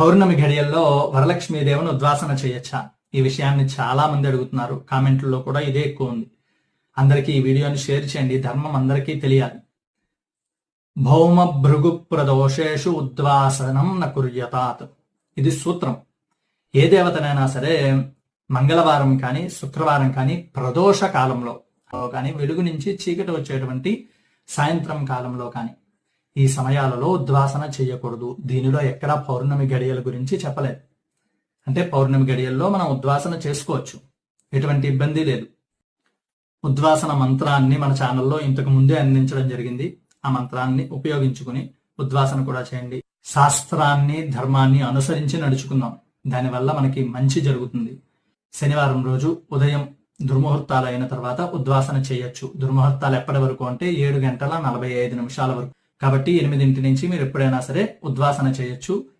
పౌర్ణమి ఘడియల్లో వరలక్ష్మీదేవిని ఉద్వాసన చేయొచ్చా? ఈ విషయాన్ని చాలా మంది అడుగుతున్నారు. కామెంట్లలో కూడా ఇదే ఎక్కువ ఉంది. అందరికీ ఈ వీడియోని షేర్ చేయండి. ధర్మం అందరికీ తెలియాలి. భౌమ భృగు ప్రదోషేషు ఉద్వాసనం నకుర్యతాత్ ఇది సూత్రం. ఏ దేవతనైనా సరే మంగళవారం కానీ శుక్రవారం కానీ ప్రదోష కాలంలో కానీ వెలుగు నుంచి చీకటి వచ్చేటువంటి సాయంత్రం కాలంలో కానీ ఈ సమయాలలో ఉద్వాసన చేయకూడదు. దీనిలో ఎక్కడా పౌర్ణమి గడియల గురించి చెప్పలేదు. అంటే పౌర్ణమి గడియల్లో మనం ఉద్వాసన చేసుకోవచ్చు. ఎటువంటి ఇబ్బంది లేదు. ఉద్వాసన మంత్రాన్ని మన ఛానల్లో ఇంతకు ముందే అందించడం జరిగింది. ఆ మంత్రాన్ని ఉపయోగించుకుని ఉద్వాసన కూడా చేయండి. శాస్త్రాన్ని ధర్మాన్ని అనుసరించి నడుచుకుందాం. దానివల్ల మనకి మంచి జరుగుతుంది. శనివారం రోజు ఉదయం దుర్ముహూర్తాలు అయిన తర్వాత ఉద్వాసన చేయొచ్చు. దుర్ముహూర్తాలు ఎప్పటి వరకు అంటే ఏడు గంటల నలభై ఐదు నిమిషాల వరకు. కాబట్టి ఎనిమిదింటి నుంచి మీరు ఎప్పుడైనా సరే ఉద్వాసన చేయొచ్చు.